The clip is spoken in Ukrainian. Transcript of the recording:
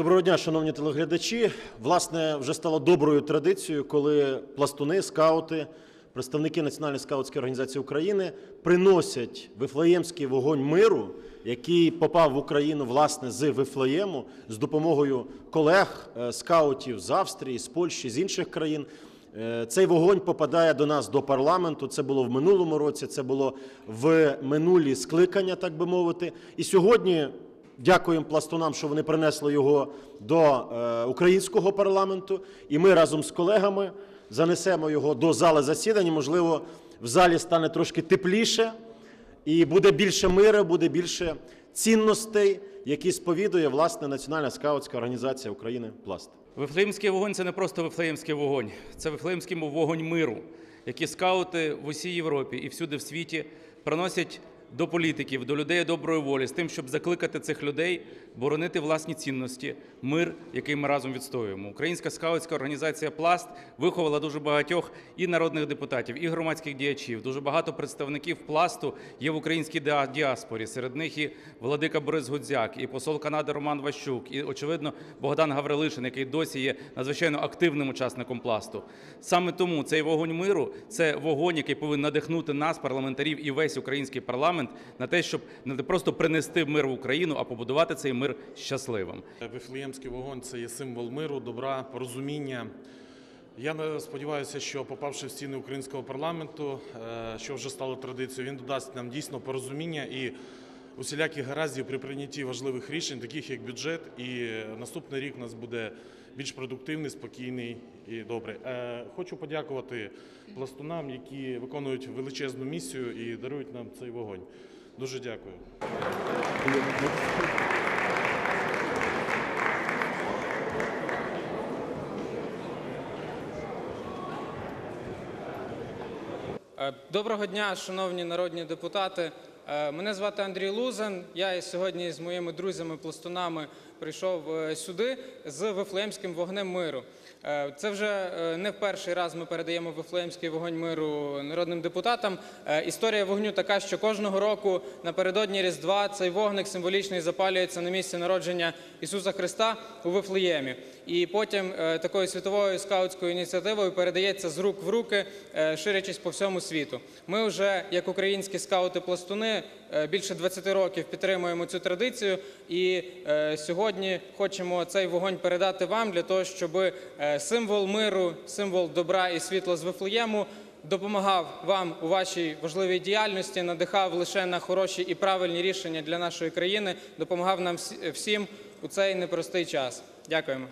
Доброго дня, шановні телеглядачі. Власне, вже стало доброю традицією, коли пластуни, скаути, представники Національної скаутської організації України приносять вифлеємський вогонь миру, який попав в Україну власне з Вифлеєму з допомогою колег е, скаутів з Австрії, з Польщі, з інших країн. Е, Цей вогонь попадає до нас до парламенту. Це було в минулому році, це було в минулі скликання, так би мовити. І сьогодні Дякуємо пластунам, що вони принесли його до е, українського парламенту, і ми разом з колегами занесемо його до зали засідань. Можливо, в залі стане трошки тепліше, і буде більше миру, буде більше цінностей, які сповідує власне Національна скаутська організація України Пласт. Вифлеємський вогонь це не просто вифлеємський вогонь, це вифлеємський вогонь миру, який скаути в усій Європі і всюди в світі приносять до політиків, до людей доброї волі, з тим, щоб закликати цих людей боронити власні цінності, мир, який ми разом відстоюємо. Українська скаутська організація Пласт виховала дуже багатьох і народних депутатів, і громадських діячів. Дуже багато представників пласту є в українській діаспорі. Серед них і владика Борис Гудзяк, і посол Канади Роман Ващук, і очевидно Богдан Гаврилишин, який досі є надзвичайно активним учасником пласту. Саме тому цей вогонь миру це вогонь, який повинен надихнути нас, парламентарів, і весь український парламент на те, щоб не просто принести мир в Україну, а побудувати цей мир щасливим. Вифлеємський вогонь це є символ миру, добра, порозуміння. Я е, сподіваюся, що попавши в стіни українського парламенту, е, що вже стало традицією, він додасть нам дійсно порозуміння і усіляких гараздів при прийнятті важливих рішень, таких як бюджет. І наступний рік у нас буде більш продуктивний, спокійний і добрий. Е, Хочу подякувати пластунам, які виконують величезну місію і дарують нам цей вогонь. Дуже дякую. Е, Доброго дня, шановні народні депутати. Е, Мене звати Андрій Лузин. Я сьогодні з моїми друзями-пластунами прийшов е, сюди з Вифлеємським вогнем миру. Е, Це вже не в перший раз ми передаємо Вифлеємський вогонь миру народним депутатам. Історія вогню така, що кожного року напередодні Різдва цей вогник символічний запалюється на місці народження Ісуса Христа у Вифлеємі. І потім такою світовою скаутською ініціативою передається з рук в руки, ширячись по всьому світу. Ми вже, як українські скаути-пластуни, е, більше 20 років підтримуємо цю традицію, і е, сьогодні хочемо цей вогонь передати вам для того, щоб е, символ миру, символ добра і світла з Вифлеєму допомагав вам у вашій важливій діяльності, надихав лише на хороші і правильні рішення для нашої країни, допомагав нам всім у цей непростий час. Дякуємо.